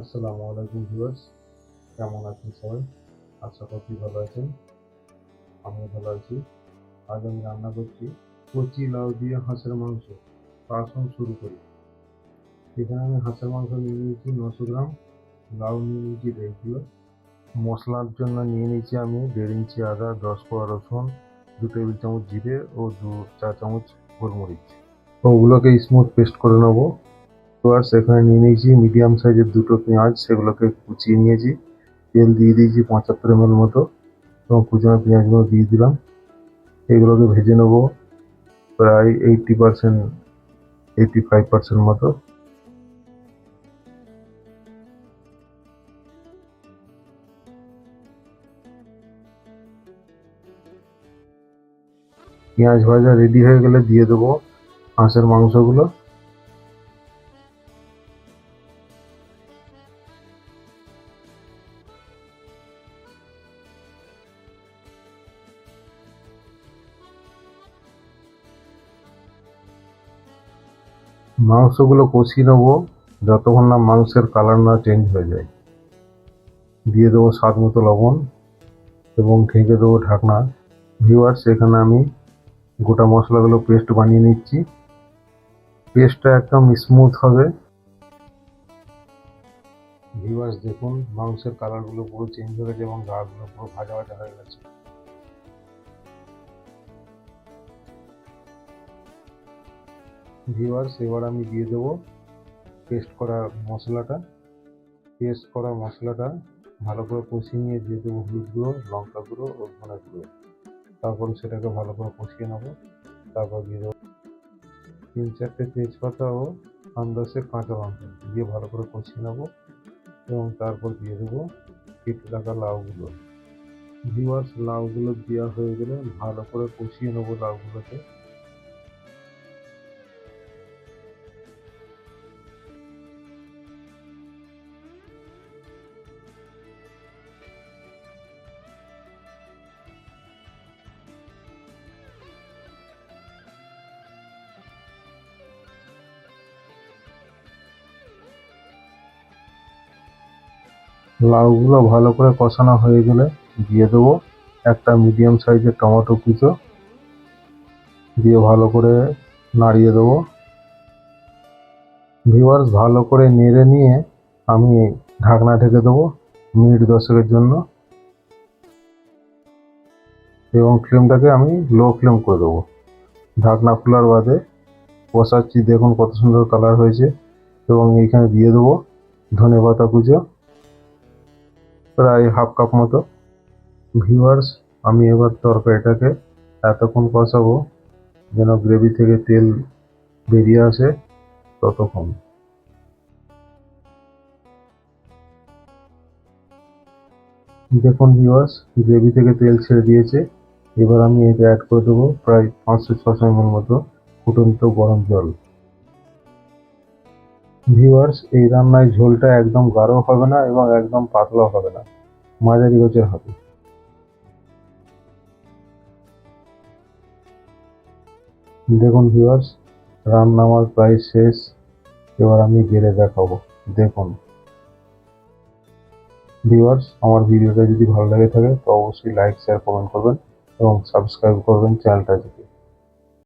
আসসালামু আলাইকুম ভিউয়ার্স, কেমন আছেন সবাই? আশা করছি ভালো আছেন। আমিও ভালো আছি। আজ আমি রান্না করছি কচি লাউ দিয়ে হাঁসের মাংস। আসুন শুরু করি। এখানে আমি হাঁসের মাংস নিয়ে নিয়েছি নশো গ্রাম, লাউ নিয়ে নিয়েছি দেড় কিলো। মশলার জন্য নিয়ে নিয়েছি আমি দেড় ইঞ্চি আদা, দশ কোয়া রসুন, দু টেবিল চামচ জিরে ও দু চা চামচ গোলমরিচ। ওগুলোকে স্মুথ পেস্ট করে নেব। ভিউয়ার্স এখানে নিয়ে নিয়েছি মিডিয়াম সাইজের দুটো পেঁয়াজ, সেগুলোকে কুচিয়ে নিয়েছি। তেল দিয়ে দিয়েছি পঁচাত্তর এম মতো, এবং কুচানো পেঁয়াজগুলো দিয়ে দিলাম। এগুলোকে ভেজে নেব প্রায় eighty percent eighty five percent মতো। পেঁয়াজ ভাজা রেডি হয়ে গেলে দিয়ে দেবো হাঁসের মাংসগুলো। মাংসগুলো কষিয়ে নেব। যতক্ষণ না মাংসের কালার না চেঞ্জ হয়ে যায়। দিয়ে দেবো স্বাদ মতো লবণ এবং ঢেকে দেবো ঢাকনা। ভিউয়ার্স এখানে আমি গোটা মশলাগুলো পেস্ট বানিয়ে নিচ্ছি। পেস্টটা একদম স্মুথ হবে। ভিউয়ার্স দেখুন, মাংসের কালারগুলো পুরো চেঞ্জ হয়ে গেছে এবং গাগুলো পুরো ভাজা ভাজা হয়ে গেছে। ভিউয়ার্স, এবার আমি দিয়ে দেবো পেস্ট করা মশলাটা। পেস্ট করা মশলাটা ভালো করে কষিয়ে নিয়ে দিয়ে দেবো হলুদ গুঁড়ো, লঙ্কা গুঁড়ো ও ধনে গুঁড়ো। তারপর সেটাকে ভালো করে কষিয়ে নেব। তারপর দিয়ে দেবো তিন চারটে তেজপাতা ও আন্দাজে কাঁচা লঙ্কা দিয়ে ভালো করে কষিয়ে নেব এবং তারপর দিয়ে দেবো কেটে রাখা লাউগুলো। ভিউয়ার্স, লাউগুলো দেওয়া হয়ে গেলে ভালো করে কষিয়ে নেব লাউগুলোকে। লাউগুলো ভালো করে কষানো হয়ে গেলে দিয়ে দেবো একটা মিডিয়াম সাইজের টমেটো কুচো দিয়ে ভালো করে নাড়িয়ে দেবো। ভিউয়ার্স ভালো করে নেড়ে নিয়ে আমি ঢাকনা ঢেকে দেবো মিনিট দশেকের জন্য। এবং ফ্লেমটাকে আমি লো ফ্লেম করে দেবো। ঢাকনা খোলার বাদে কষাচ্ছি দেখুন কত সুন্দর কালার হয়েছে। এবং এইখানে দিয়ে দেবো ধনে পাতা কুচো। প্রায় হাফ কাপ মতো। ভিউয়ার্স আমি এবার তরকারিটাকে এতক্ষণ কষাবো যেন গ্রেভি থেকে তেল বেরিয়ে আসে ততক্ষণ। দেখুন ভিউয়ার্স গ্রেভি থেকে তেল ছেড়ে দিয়েছে। এবার আমি এতে অ্যাড করে দেবো প্রায় পাঁচশো ছশো এমএল মতো ফুটন্ত গরম জল। ভিউয়ার্স এই রান্নায় ঝোলটা একদম গাঢ় হবে না এবং একদম পাতলা হবে না। মাঝারি গোছের হবে। দেখুন ভিউয়ার্স রান্না আমার প্রায় শেষ। এবার আমি বেড়ে দেখাবো। দেখুন। ভিউয়ার্স আমার ভিডিওটা যদি ভালো লাগে থাকে, তো অবশ্যই লাইক শেয়ার কমেন্ট করবেন এবং সাবস্ক্রাইব করবেন চ্যানেলটাকে।